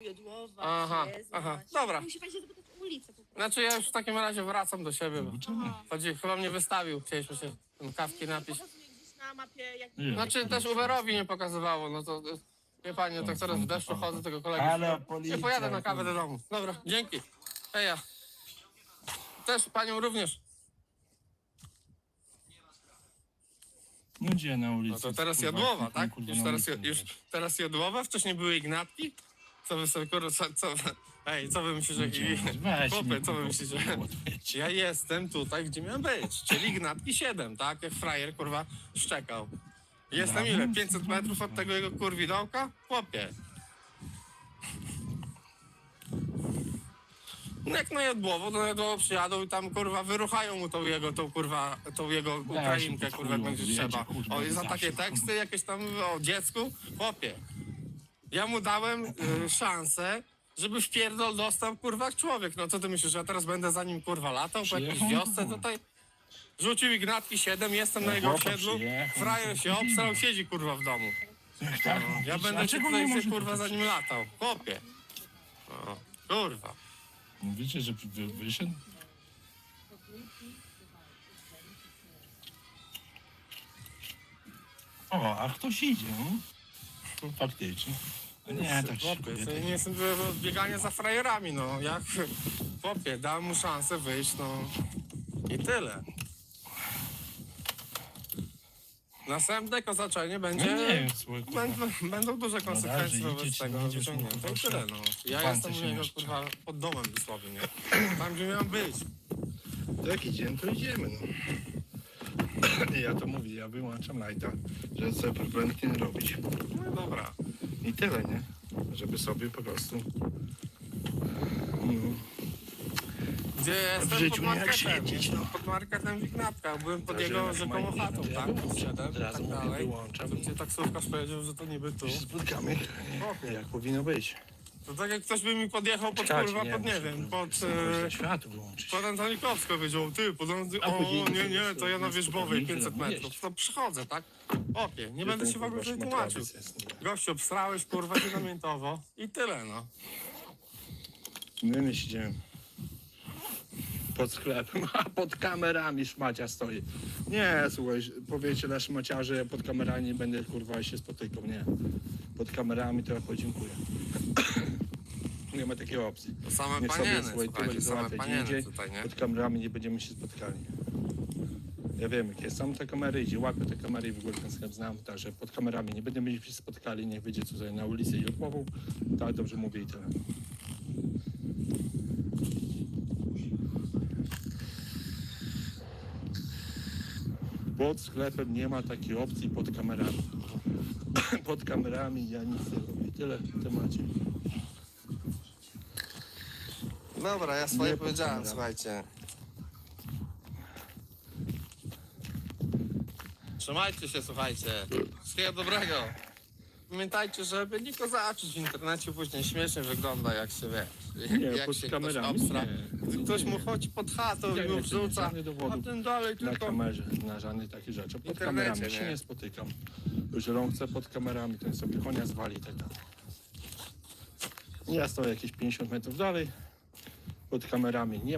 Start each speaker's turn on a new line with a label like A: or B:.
A: Jodłowa,
B: Aha, aha, dobra.
A: Musi pan się zapytać o ulicę po prostu.
B: Znaczy ja już w takim razie wracam do siebie. Bo
A: Aha.
B: chodzi, chyba mnie wystawił, chcieliśmy się tam kawki napić.
A: Pokazuje gdzieś na mapie, jak...
C: Nie.
B: Znaczy też Uberowi nie pokazywało, no to to- wie pani, no tak teraz w deszczu chodzę tego kolegi.
C: Ale policja.
B: Nie pojadę na kawę do domu. Dobra, dzięki. Heja. Też panią również.
C: No gdzie na ulicy?
B: No to teraz Jadłowa, tak? Już teraz, już teraz Jadłowa, wcześniej były Ignatki? Co wy sobie, kurwa, co, co, ej, co wy myślicie? Że-
C: Weź
B: Chłopie, co wy myślicie? Ja jestem tutaj, gdzie miałem być, czyli Ignatki 7, tak? Jak frajer, kurwa, szczekał. Jestem ile? 500 metrów od tego jego kurwidołka? Chłopie. No jak na Jadłowo, to na Jadłowo przyjadą i tam kurwa wyruchają mu tą jego, tą kurwa, tą jego Ukrainkę, kurwa, jak będzie trzeba. O, i za takie teksty jakieś tam o dziecku, chłopie. Ja mu dałem y, szansę, żeby w pierdol dostał kurwa człowiek. No co ty myślisz, że ja teraz będę za nim kurwa latał po jakiejś
C: Przyjechał,
B: wiosce
C: no.
B: tutaj? Rzucił Ignatki 7, jestem na
C: No,
B: jego
C: chłopak
B: osiedlu,
C: przyjechał.
B: frajer się obstrał, siedzi kurwa w domu.
C: Jak tak?
B: Ja
C: A
B: będę się tutaj się, kurwa za nim latał. Chłopie. No, kurwa.
C: Mówicie, że wy, wyszedł? O, a ktoś idzie, no? Faktycznie. A Nie, tak się
B: Chłopie, to nie jestem do biegania za frajerami, no. Jak, chłopie, dałem mu szansę wyjść, no. I tyle. Następne kozaczenie
C: No
B: będzie...
C: nie wiem, słuchaj, kurwa.
B: Będą, będą duże konsekwencje
C: dobrze,
B: wobec tego wyciągnięte. I
C: proszę.
B: tyle, no. Ja jestem u
C: się
B: niego,
C: mieszczą.
B: kurwa, pod domem dosłownie, nie? Tam, gdzie miałem być.
D: Tak idziemy, to idziemy. No. Ja to mówię, ja wyłączam lajta, żeby sobie problemów nie robić.
B: No dobra.
D: I tyle, nie? Żeby sobie po prostu. No,
B: Gdzie jestem?
D: życiu
B: pod
D: nie jak
B: marketem.
D: siedzieć, no.
B: Pod marketem w Ignatkach. Byłem pod
D: Także
B: jego
D: jak
B: rzekomo chatą,
D: ja
B: tak?
D: wyłączam,
B: Wszedłem
D: od razu
B: tak
D: mówię,
B: dalej.
D: wyłączam.
B: Gdzie taksówkarz powiedział, że to niby tu.
D: się spotkamy, jak powinno być.
B: To tak jak ktoś by mi podjechał pod
D: Czekajcie,
B: kurwa, pod nie
D: muszę-
B: wiem, pod... E,
D: światło wyłączyć.
B: pod Antonikowsko powiedział, ty, pod Anty...
D: A
B: O,
D: później
B: nie, nie, to ja na Wierzbowej
D: spokojnie,
B: 500
D: no,
B: metrów. To przychodzę, tak? Chłopie, nie będę się w ogóle tutaj tłumaczył. Gościu, obstrałeś, kurwa, się namiętowo i tyle, no.
D: My nie siedziemy. Pod sklepem, a pod kamerami szmacia stoi. Nie, słuchaj, powiecie na szmaciarze, pod kamerami nie będę kurwa się spotykał, nie. Pod kamerami to ja podziękuję. Nie ma takiej opcji.
B: To same
D: Niech sobie,
B: panieny, słuchajcie,
D: tyle
B: same
D: załatwia gdzie
B: panieny
D: indziej.
B: tutaj, nie?
D: Pod kamerami nie będziemy się spotkali. Ja wiem, jakie są te kamery, idzie, łapię te kamery i w ogóle ten sklep znam, także pod kamerami nie będziemy się spotkali, niech wyjdzie tutaj na ulicę i odmową. Tak, dobrze mówię i tyle. Pod sklepem nie ma takiej opcji pod kamerami. pod kamerami ja nic nie robię. Tyle w temacie.
B: Dobra, ja swoje
D: Nie
B: powiedziałem,
D: podpowiadam.
B: słuchajcie. Trzymajcie się, słuchajcie. Wszystkiego dobrego. Pamiętajcie, żeby nie kozaczyć w internecie, później śmiesznie wygląda, jak się wiesz.
D: Nie,
B: jak
D: pod
B: się
D: kamerami
B: Ktoś, obstra.
D: nie.
B: Ktoś mu chodzi pod chatą
D: Ja
B: i mu wrzuca,
D: żadnych dowodów
B: a ten dalej
D: na
B: tylko...
D: kamerze, na żadnych takich rzeczy. Pod
B: internecie,
D: kamerami się
B: nie?
D: nie spotykam. On chce pod kamerami, to sobie konia zwali i tak dalej. Ja stoję jakieś 50 metrów dalej. Pod kamerami. Nie ma